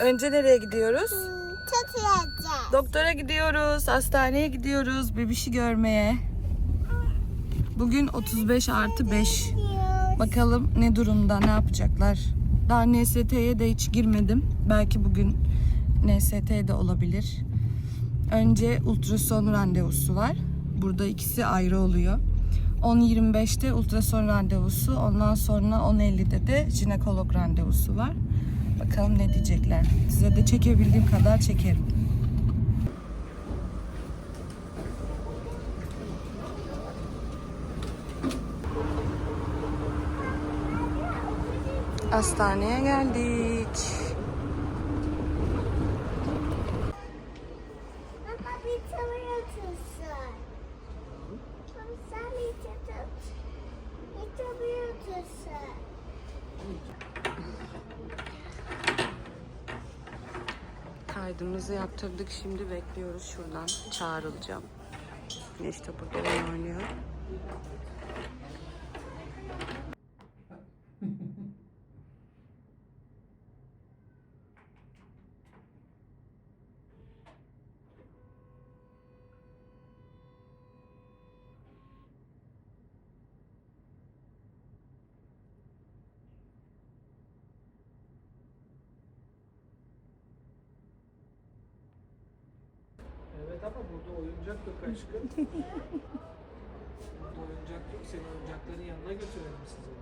Önce nereye gidiyoruz? Çok yiyeceğiz. Doktora gidiyoruz, hastaneye gidiyoruz bebişi görmeye. Bugün 35 artı 5. Bakalım ne durumda, ne yapacaklar. Daha NST'ye de hiç girmedim. Belki bugün NST de olabilir. Önce ultrason randevusu var. Burada ikisi ayrı oluyor. 10.25'te ultrason randevusu, ondan sonra 10.50'de de jinekolog randevusu var. Bakalım ne diyecekler. Size de çekebildiğim kadar çekerim. Hastaneye geldik. Baba bir tavır atılsın. Baba sen bir tavır Bir tavır atılsın. Kaydımızı yaptırdık. Şimdi bekliyoruz. Şuradan çağrılacağım. Güneş de burada oynuyor. Ama burada oyuncak yok aşkım. burada oyuncak yok. Seni oyuncakların yanına götürelim sizi.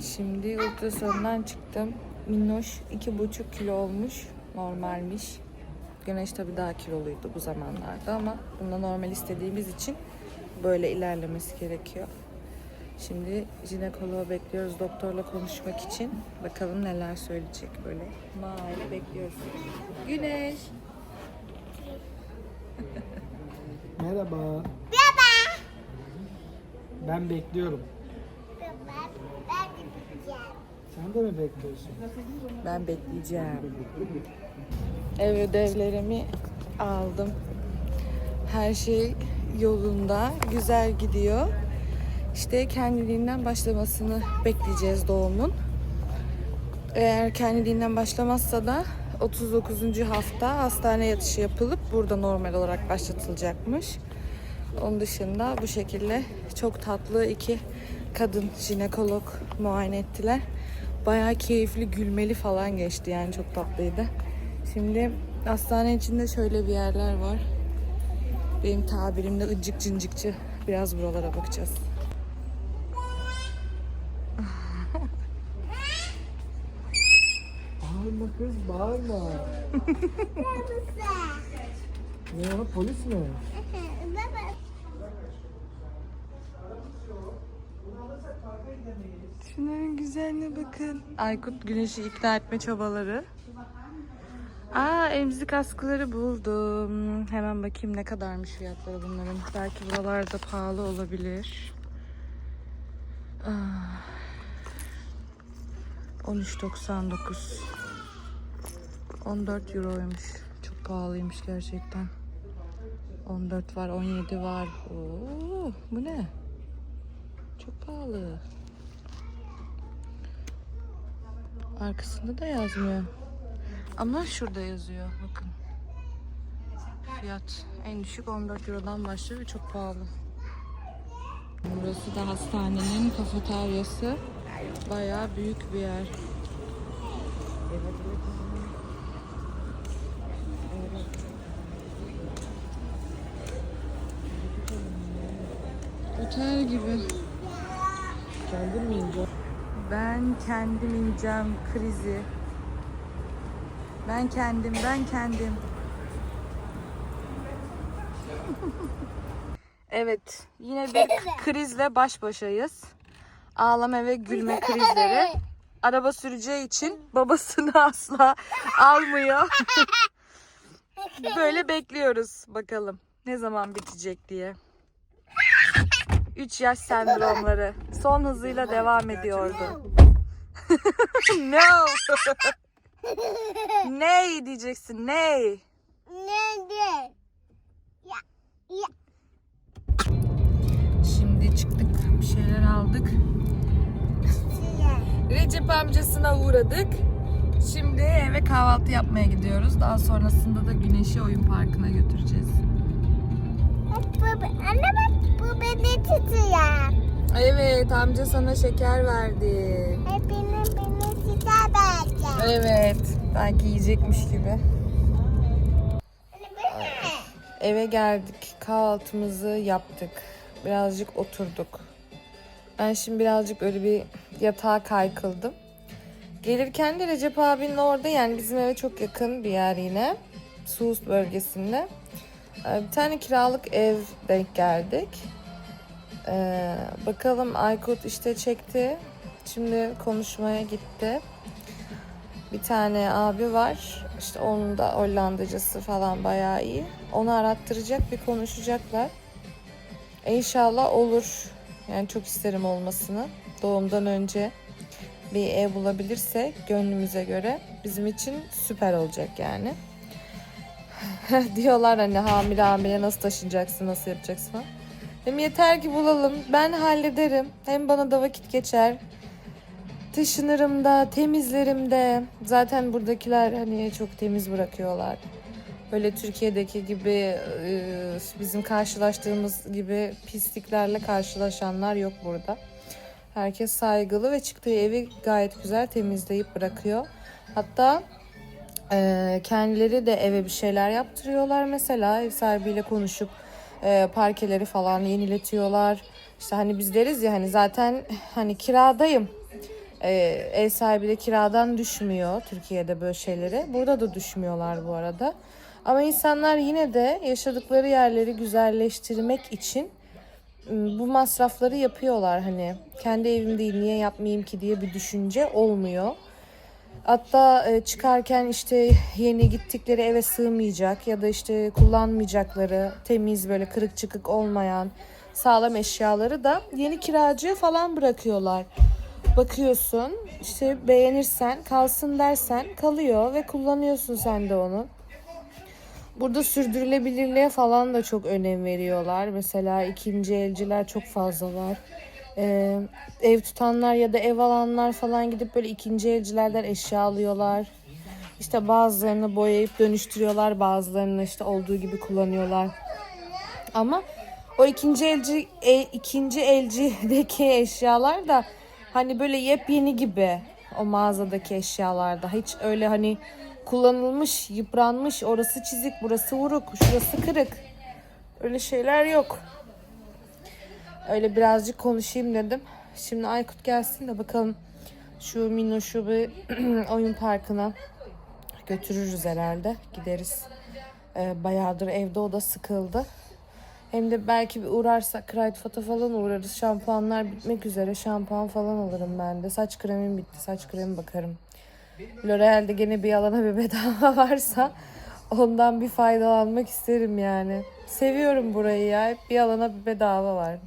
Şimdi ultrasondan çıktım. Minnoş iki buçuk kilo olmuş. Normalmiş. Güneş tabii daha kiloluydu bu zamanlarda ama bunda normal istediğimiz için böyle ilerlemesi gerekiyor. Şimdi jinekoloğu bekliyoruz doktorla konuşmak için. Bakalım neler söyleyecek böyle. Maile bekliyoruz. Güneş. Merhaba. Baba. Ben bekliyorum. Baba ben de gideceğim. Sen de mi bekliyorsun? Ben bekleyeceğim. Ev ödevlerimi aldım. Her şey yolunda, güzel gidiyor. İşte kendiliğinden başlamasını bekleyeceğiz doğumun. Eğer kendiliğinden başlamazsa da 39. hafta hastane yatışı yapılıp burada normal olarak başlatılacakmış. Onun dışında bu şekilde çok tatlı iki kadın jinekolog muayene ettiler. Bayağı keyifli, gülmeli falan geçti yani çok tatlıydı. Şimdi hastane içinde şöyle bir yerler var. Benim tabirimle ıcık cıncıkçı. Biraz buralara bakacağız. Kız bağırma. Ne o polis mi? Şunların güzelliğine bakın. Aykut Güneş'i ikna etme çabaları. Aa emzik askıları buldum. Hemen bakayım ne kadarmış fiyatları bunların. Belki buralarda pahalı olabilir. Aa, 13.99 14 euroymuş. Çok pahalıymış gerçekten. 14 var, 17 var. Oo, bu ne? Çok pahalı. Arkasında da yazmıyor. Ama şurada yazıyor. Bakın. Fiyat en düşük 14 Euro'dan başlıyor ve çok pahalı. Burası da hastanenin kafeteryası. Bayağı büyük bir yer. Otel gibi. Kendin mi ineceksin? Ben kendim ineceğim krizi. Ben kendim, ben kendim. evet, yine bir krizle baş başayız. Ağlama ve gülme krizleri. Araba süreceği için babasını asla almıyor. Böyle bekliyoruz bakalım ne zaman bitecek diye. 3 yaş sendromları son hızıyla devam ediyordu. no. ney diyeceksin ney? Nerede? Ya. Ya. Şimdi çıktık bir şeyler aldık. Recep amcasına uğradık. Şimdi eve kahvaltı yapmaya gidiyoruz. Daha sonrasında da Güneş'i oyun parkına götüreceğiz. Anne bak bu beni tutuyor. Evet amca sana şeker verdi. Hepini beni tutar belki. Evet belki yiyecekmiş gibi. Eve geldik kahvaltımızı yaptık. Birazcık oturduk. Ben şimdi birazcık öyle bir yatağa kaykıldım. Gelirken de Recep abinin orada yani bizim eve çok yakın bir yer yine. Suus bölgesinde. Ee, Bir tane kiralık ev denk geldik. Ee, bakalım Aykut işte çekti. Şimdi konuşmaya gitti. Bir tane abi var. İşte onun da Hollandacası falan bayağı iyi. Onu arattıracak bir konuşacaklar. E İnşallah olur. Yani çok isterim olmasını. Doğumdan önce bir ev bulabilirse gönlümüze göre bizim için süper olacak yani. Diyorlar hani hamile hamile nasıl taşınacaksın, nasıl yapacaksın falan. Hem yeter ki bulalım. Ben hallederim. Hem bana da vakit geçer. Taşınırım da, temizlerim de. Zaten buradakiler hani çok temiz bırakıyorlar. Böyle Türkiye'deki gibi e, bizim karşılaştığımız gibi pisliklerle karşılaşanlar yok burada. Herkes saygılı ve çıktığı evi gayet güzel temizleyip bırakıyor. Hatta e, kendileri de eve bir şeyler yaptırıyorlar mesela ev sahibiyle konuşup e, parkeleri falan yeniletiyorlar. İşte hani biz deriz ya hani zaten hani kiradayım. E, ev sahibi de kiradan düşmüyor Türkiye'de böyle şeyleri. Burada da düşmüyorlar bu arada. Ama insanlar yine de yaşadıkları yerleri güzelleştirmek için m, bu masrafları yapıyorlar hani. Kendi evim değil niye yapmayayım ki diye bir düşünce olmuyor. Hatta e, çıkarken işte yeni gittikleri eve sığmayacak ya da işte kullanmayacakları temiz böyle kırık çıkık olmayan sağlam eşyaları da yeni kiracıya falan bırakıyorlar. Bakıyorsun işte beğenirsen kalsın dersen kalıyor ve kullanıyorsun sen de onu. Burada sürdürülebilirliğe falan da çok önem veriyorlar. Mesela ikinci elciler çok fazla var. Ee, ev tutanlar ya da ev alanlar falan gidip böyle ikinci elcilerden eşya alıyorlar. İşte bazılarını boyayıp dönüştürüyorlar, bazılarını işte olduğu gibi kullanıyorlar. Ama o ikinci elci e, ikinci elcideki eşyalar da hani böyle yepyeni gibi o mağazadaki eşyalarda. Hiç öyle hani kullanılmış, yıpranmış, orası çizik, burası vuruk, şurası kırık. Öyle şeyler yok. Öyle birazcık konuşayım dedim. Şimdi Aykut gelsin de bakalım şu Minnoş'u bir oyun parkına götürürüz herhalde. Gideriz. Ee, bayağıdır evde o da sıkıldı. Hem de belki bir uğrarsak Kraytfat'a falan uğrarız. Şampuanlar bitmek üzere. Şampuan falan alırım ben de. Saç kremim bitti. Saç kremi bakarım. L'Oreal'de gene bir alana bir bedava varsa ondan bir faydalanmak isterim yani. Seviyorum burayı ya. Hep bir alana bir bedava var.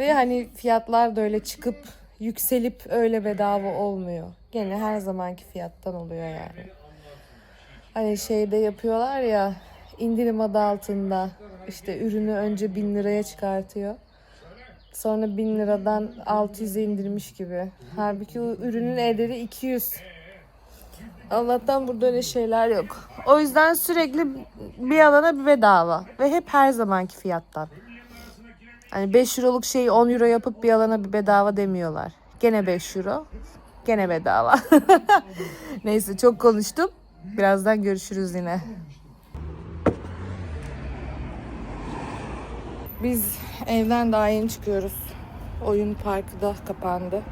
Ve hani fiyatlar da öyle çıkıp yükselip öyle bedava olmuyor. Gene her zamanki fiyattan oluyor yani. Hani şeyde yapıyorlar ya indirim adı altında işte ürünü önce 1000 liraya çıkartıyor. Sonra 1000 liradan 600'e indirmiş gibi. Halbuki o ürünün ederi 200. Allah'tan burada öyle şeyler yok. O yüzden sürekli bir alana bir bedava. Ve hep her zamanki fiyattan. Hani 5 euroluk şeyi 10 euro yapıp bir alana bir bedava demiyorlar. Gene 5 euro. Gene bedava. Neyse çok konuştum. Birazdan görüşürüz yine. Biz evden daha yeni çıkıyoruz. Oyun parkı da kapandı.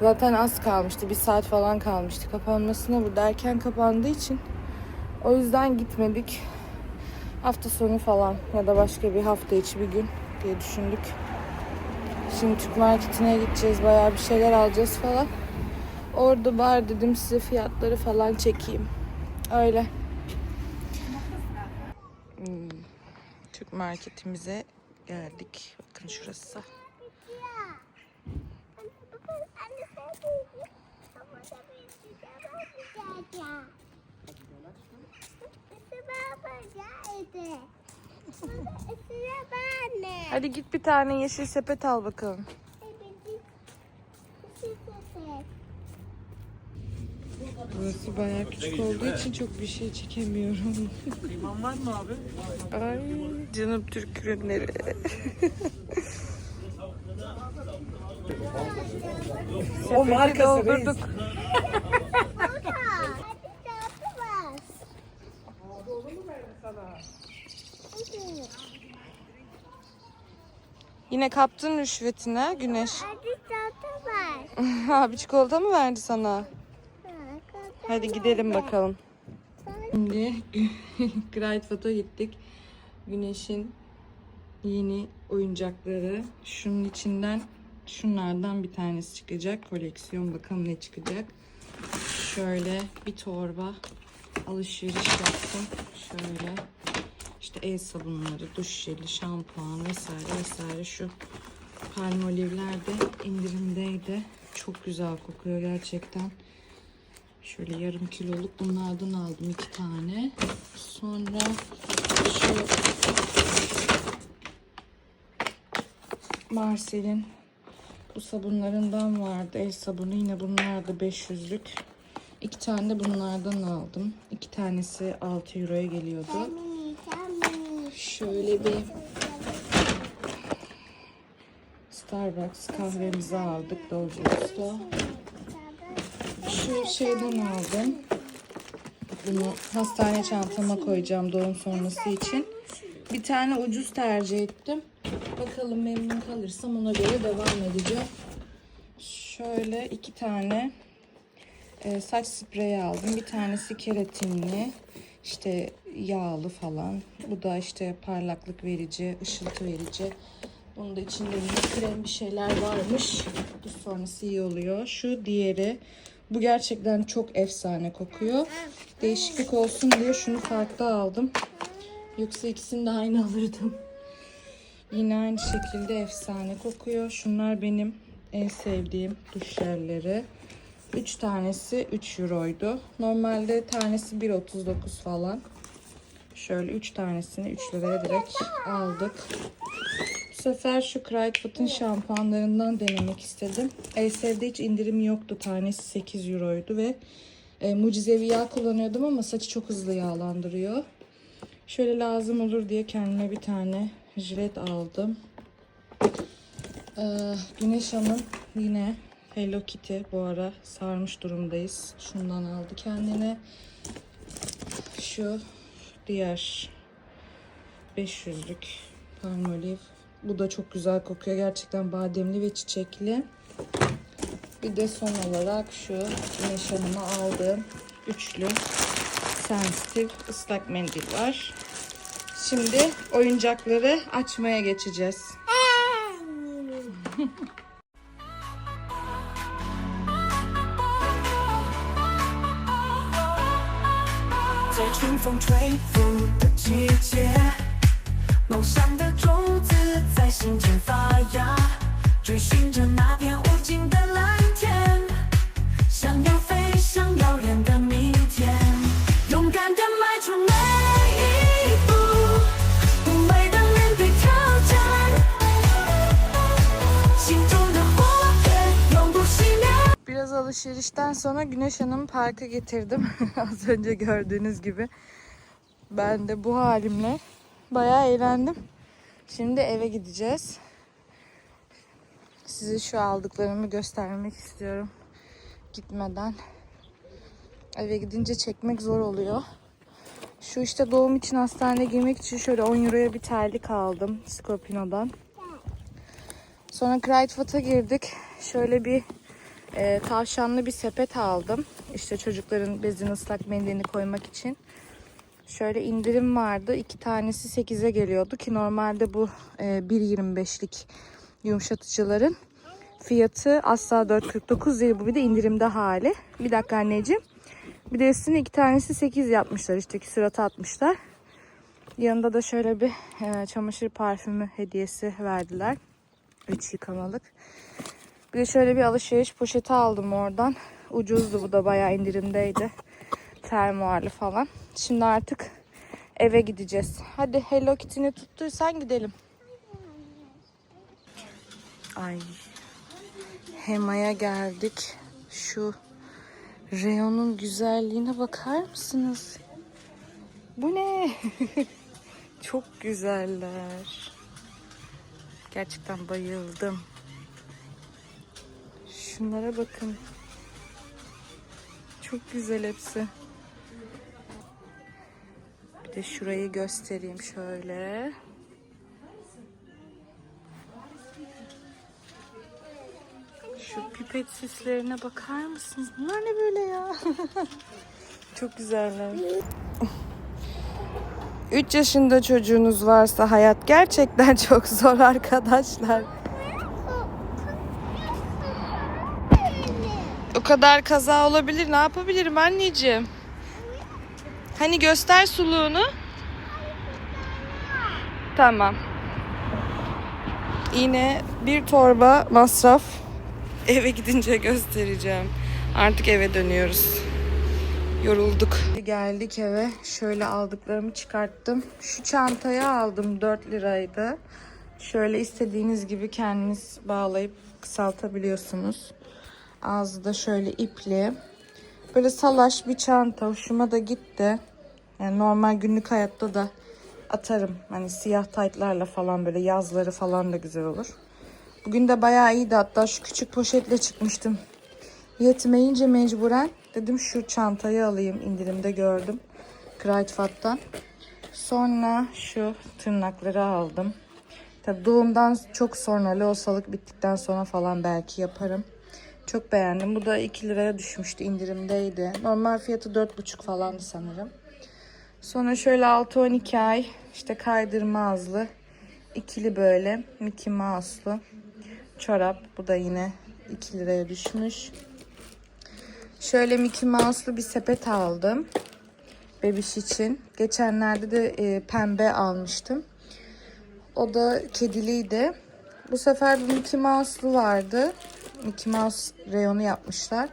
Zaten az kalmıştı. Bir saat falan kalmıştı kapanmasına. Burada erken kapandığı için o yüzden gitmedik. Hafta sonu falan ya da başka bir hafta içi bir gün diye düşündük. Şimdi Türk marketine gideceğiz. Bayağı bir şeyler alacağız falan. Orada var dedim size fiyatları falan çekeyim. Öyle. Hmm, Türk marketimize geldik. Bakın şurası. Anne Hadi git bir tane yeşil sepet al bakalım. Burası bayağı küçük olduğu için çok bir şey çekemiyorum. Kıyman var mı abi? Ay canım Türk ürünleri. O reis. doldurduk. Hadi tatlı bas. Hadi. Yine kaptın rüşvetine Güneş. Hadi tatlı bas. Abi çikolata mı verdi sana? Ha, Hadi gidelim bakalım. Şimdi Greifot'a gittik. Güneş'in yeni oyuncakları. Şunun içinden şunlardan bir tanesi çıkacak. Koleksiyon bakalım ne çıkacak. Şöyle bir torba alışveriş yaptım. Şöyle işte el sabunları, duş jeli, şampuan vesaire vesaire şu palmolivler de indirimdeydi. Çok güzel kokuyor gerçekten. Şöyle yarım kiloluk bunlardan aldım iki tane. Sonra şu Marcel'in bu sabunlarından vardı. El sabunu yine bunlar da 500'lük. İki tane de bunlardan aldım. İki tanesi 6 euroya geliyordu. Şöyle bir Starbucks kahvemizi aldık Dolce. Şu şeyden aldım. Bunu hastane çantama koyacağım doğum sonrası için. Bir tane ucuz tercih ettim. Bakalım memnun kalırsam ona göre devam edeceğim. Şöyle iki tane e, saç spreyi aldım. Bir tanesi keratinli, işte yağlı falan. Bu da işte parlaklık verici, ışıltı verici. Bunun da içinde bir krem bir şeyler varmış. Bu sonrası iyi oluyor. Şu diğeri. Bu gerçekten çok efsane kokuyor. Değişiklik olsun diye şunu farklı aldım. Yoksa ikisini de aynı alırdım. Yine aynı şekilde efsane kokuyor. Şunlar benim en sevdiğim duş jelleri. 3 tanesi 3 euroydu. Normalde tanesi 1.39 falan. Şöyle 3 tanesini 3 liraya direkt aldık. Bu sefer şu Kraytfoot'un şampuanlarından denemek istedim. Elsev'de hiç indirim yoktu. Tanesi 8 euroydu ve e, mucizevi yağ kullanıyordum ama saçı çok hızlı yağlandırıyor. Şöyle lazım olur diye kendime bir tane jilet aldım. Ee, Güneş Hanım yine Hello Kitty bu ara sarmış durumdayız. Şundan aldı kendine. Şu diğer 500'lük Palmolive. Bu da çok güzel kokuyor. Gerçekten bademli ve çiçekli. Bir de son olarak şu Güneş Hanım'a aldığım üçlü sensitif ıslak mendil var. Şimdi oyuncakları açmaya geçeceğiz. 在春风吹拂的季节，梦想的种子在心间发芽，追寻着那片无尽的蓝天，想要飞向遥远的明天，勇敢的迈出每一步 alışverişten sonra Güneş Hanım'ı parka getirdim. Az önce gördüğünüz gibi. Ben de bu halimle bayağı eğlendim. Şimdi eve gideceğiz. Size şu aldıklarımı göstermek istiyorum. Gitmeden. Eve gidince çekmek zor oluyor. Şu işte doğum için hastaneye girmek için şöyle 10 euroya bir terlik aldım Scopino'dan. Sonra Kreitfat'a girdik. Şöyle bir e, tavşanlı bir sepet aldım. İşte çocukların bezini ıslak mendilini koymak için. Şöyle indirim vardı. İki tanesi 8'e geliyordu ki normalde bu e, 1.25'lik yumuşatıcıların fiyatı asla 4.49 değil. Bu bir de indirimde hali. Bir dakika anneciğim. Bir de üstüne iki tanesi 8 yapmışlar. İşte küsuratı atmışlar. Yanında da şöyle bir e, çamaşır parfümü hediyesi verdiler. 3 yıkamalık. Bir de şöyle bir alışveriş poşeti aldım oradan. Ucuzdu bu da bayağı indirimdeydi. Fermuarlı falan. Şimdi artık eve gideceğiz. Hadi Hello Kitty'ni tuttuysan gidelim. Ay. Hema'ya geldik. Şu Reyonun güzelliğine bakar mısınız? Bu ne? Çok güzeller. Gerçekten bayıldım. Şunlara bakın. Çok güzel hepsi. Bir de şurayı göstereyim şöyle. Şu pipet süslerine bakar mısınız? Bunlar ne böyle ya? Çok güzeller. 3 yaşında çocuğunuz varsa hayat gerçekten çok zor arkadaşlar. Kadar kaza olabilir. Ne yapabilirim anneciğim? Hani göster suluğunu. Tamam. Yine bir torba masraf. Eve gidince göstereceğim. Artık eve dönüyoruz. Yorulduk. Geldik eve. Şöyle aldıklarımı çıkarttım. Şu çantayı aldım 4 liraydı. Şöyle istediğiniz gibi kendiniz bağlayıp kısaltabiliyorsunuz. Ağzı da şöyle ipli. Böyle salaş bir çanta. Hoşuma da gitti. Yani normal günlük hayatta da atarım. Hani siyah taytlarla falan böyle yazları falan da güzel olur. Bugün de bayağı iyiydi. Hatta şu küçük poşetle çıkmıştım. Yetmeyince mecburen dedim şu çantayı alayım. indirimde gördüm. Kreitfat'tan. Sonra şu tırnakları aldım. Tabii doğumdan çok sonra lohusalık bittikten sonra falan belki yaparım. Çok beğendim. Bu da 2 liraya düşmüştü indirimdeydi. Normal fiyatı 4,5 falandı sanırım. Sonra şöyle 6-12 ay işte kaydırma azlı ikili böyle Mickey Mouse'lu çorap. Bu da yine 2 liraya düşmüş. Şöyle Mickey Mouse'lu bir sepet aldım. Bebiş için. Geçenlerde de e, pembe almıştım. O da kediliydi. Bu sefer Mickey Mouse'lu vardı. Mickey Mouse reyonu yapmışlar.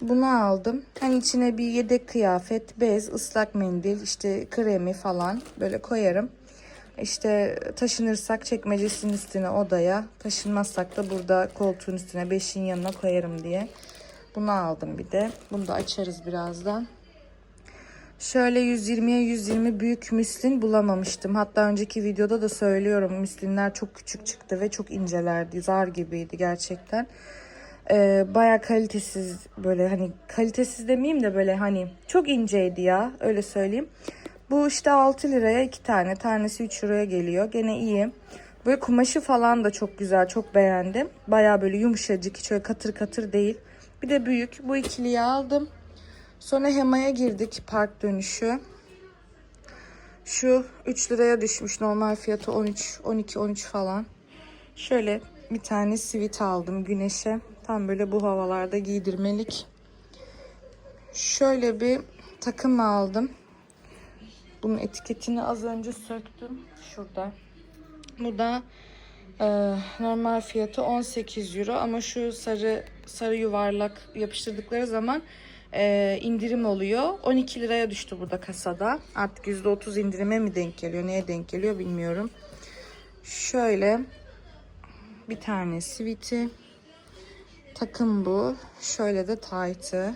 Bunu aldım. Hani içine bir yedek kıyafet, bez, ıslak mendil, işte kremi falan böyle koyarım. İşte taşınırsak çekmecesinin üstüne odaya, taşınmazsak da burada koltuğun üstüne beşin yanına koyarım diye. Bunu aldım bir de. Bunu da açarız birazdan. Şöyle 120'ye 120 büyük müslin bulamamıştım. Hatta önceki videoda da söylüyorum müslinler çok küçük çıktı ve çok incelerdi. Zar gibiydi gerçekten. Ee, Baya kalitesiz böyle hani kalitesiz demeyeyim de böyle hani çok inceydi ya öyle söyleyeyim. Bu işte 6 liraya 2 tane. Tanesi 3 liraya geliyor. Gene iyi. Böyle kumaşı falan da çok güzel. Çok beğendim. Baya böyle yumuşacık. Hiç öyle katır katır değil. Bir de büyük. Bu ikiliyi aldım. Sonra Hema'ya girdik. Park dönüşü. Şu 3 liraya düşmüş. Normal fiyatı 13, 12, 13 falan. Şöyle bir tane sivit aldım güneşe. Tam böyle bu havalarda giydirmelik. Şöyle bir takım aldım. Bunun etiketini az önce söktüm. Şurada. Bu da e, normal fiyatı 18 euro ama şu sarı sarı yuvarlak yapıştırdıkları zaman e, indirim oluyor. 12 liraya düştü burada kasada. Artık %30 indirime mi denk geliyor, neye denk geliyor bilmiyorum. Şöyle bir tane siviti. Takım bu. Şöyle de taytı.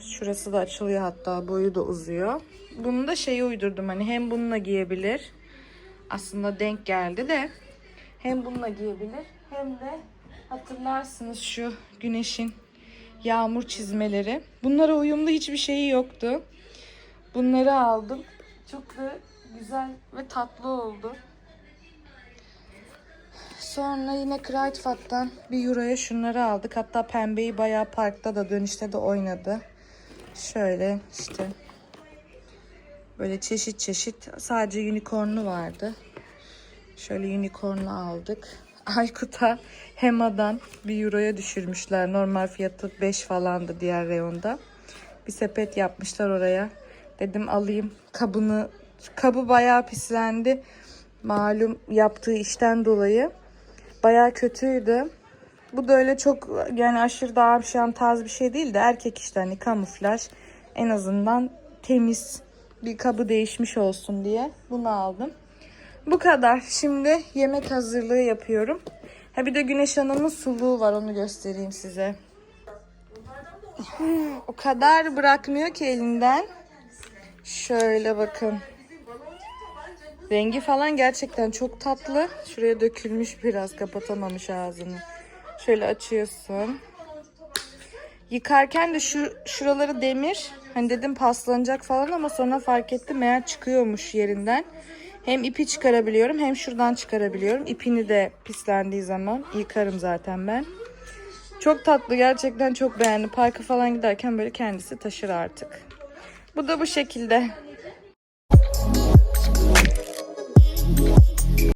Şurası da açılıyor hatta boyu da uzuyor. Bunu da şeyi uydurdum hani hem bununla giyebilir. Aslında denk geldi de hem bununla giyebilir hem de hatırlarsınız şu güneşin yağmur çizmeleri. Bunlara uyumlu hiçbir şeyi yoktu. Bunları aldım. Çok da güzel ve tatlı oldu. Sonra yine Kreitfat'tan bir euroya şunları aldık. Hatta pembeyi bayağı parkta da dönüşte de oynadı. Şöyle işte böyle çeşit çeşit sadece unicornlu vardı. Şöyle unicornlu aldık. Aykut'a Hema'dan bir euroya düşürmüşler. Normal fiyatı 5 falandı diğer reyonda. Bir sepet yapmışlar oraya. Dedim alayım kabını. Kabı bayağı pislendi. Malum yaptığı işten dolayı. Bayağı kötüydü. Bu da öyle çok yani aşırı şey tarz bir şey değil de erkek işte hani kamuflaj. En azından temiz bir kabı değişmiş olsun diye bunu aldım. Bu kadar. Şimdi yemek hazırlığı yapıyorum. Ha bir de Güneş Hanım'ın suluğu var onu göstereyim size. O kadar bırakmıyor ki elinden. Şöyle bakın. Rengi falan gerçekten çok tatlı. Şuraya dökülmüş biraz kapatamamış ağzını. Şöyle açıyorsun. Yıkarken de şu şuraları demir. Hani dedim paslanacak falan ama sonra fark ettim meğer çıkıyormuş yerinden. Hem ipi çıkarabiliyorum hem şuradan çıkarabiliyorum. İpini de pislendiği zaman yıkarım zaten ben. Çok tatlı gerçekten çok beğendim. Parka falan giderken böyle kendisi taşır artık. Bu da bu şekilde.